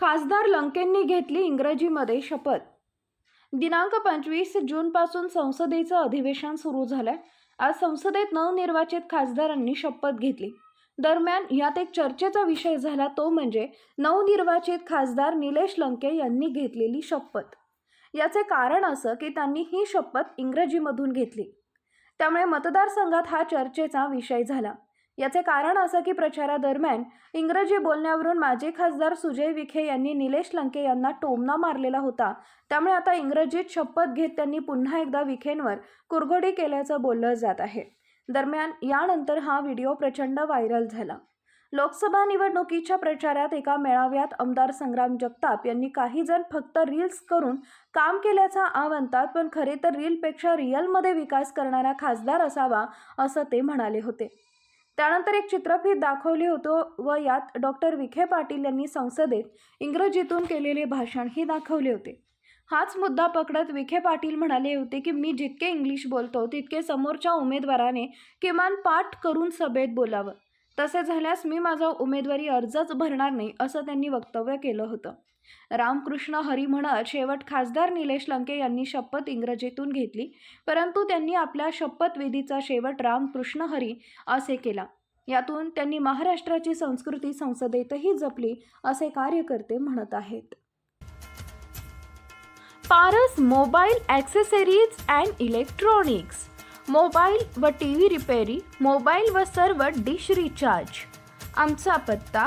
खासदार लंकेंनी घेतली इंग्रजीमध्ये शपथ. दिनांक पंचवीस जूनपासून संसदेचं अधिवेशन सुरू झालंय. आज संसदेत नवनिर्वाचित खासदारांनी शपथ घेतली. दरम्यान यात एक चर्चेचा विषय झाला तो म्हणजे नवनिर्वाचित खासदार निलेश लंके यांनी घेतलेली शपथ. याचे कारण असं की त्यांनी ही शपथ इंग्रजीमधून घेतली. त्यामुळे मतदारसंघात हा चर्चेचा विषय झाला. याचे कारण असं की प्रचारादरम्यान इंग्रजी बोलण्यावरून माजी खासदार सुजय विखे यांनी निलेश लंके यांना टोमना मारलेला होता. त्यामुळे आता इंग्रजीत शपथ घेत त्यांनी पुन्हा एकदा विखेंवर कुरघोडी केल्याचं बोललं जात आहे. दरम्यान यानंतर हा व्हिडिओ प्रचंड व्हायरल झाला. लोकसभा निवडणुकीच्या प्रचारात एका मेळाव्यात आमदार संग्राम जगताप यांनी काही जण फक्त रील्स करून काम केल्याचा आवंतात पण खरे तर रीलपेक्षा रिअलमध्ये विकास करणारा खासदार असावा असं ते म्हणाले होते. त्यानंतर एक चित्रफित दाखवली होतो व यात डॉक्टर विखे पाटील यांनी संसदेत इंग्रजीतून केलेले भाषणही दाखवले होते. हाच मुद्दा पकडत विखे पाटील म्हणाले होते की मी जितके इंग्लिश बोलतो तितके समोरच्या उमेदवाराने किमान पाठ करून सभेत बोलावं. तसे झाल्यास मी माझा उमेदवारी अर्जच भरणार नाही असं त्यांनी वक्तव्य केलं होतं. रामकृष्ण हरी म्हणत शेवट खासदार निलेश लंके यांनी शपथ इंग्रजीतून घेतली. परंतु त्यांनी आपल्या शपथविधीचा शेवट रामकृष्ण हरी असे केला. यातून त्यांनी महाराष्ट्राची संस्कृती संसदेतही जपली असे कार्यकर्ते म्हणत आहेत. Paras mobile accessories and electronics. Mobile व टी व्ही रिपेरी मोबाईल व सर्व डिश रिचार्ज. आमचा पत्ता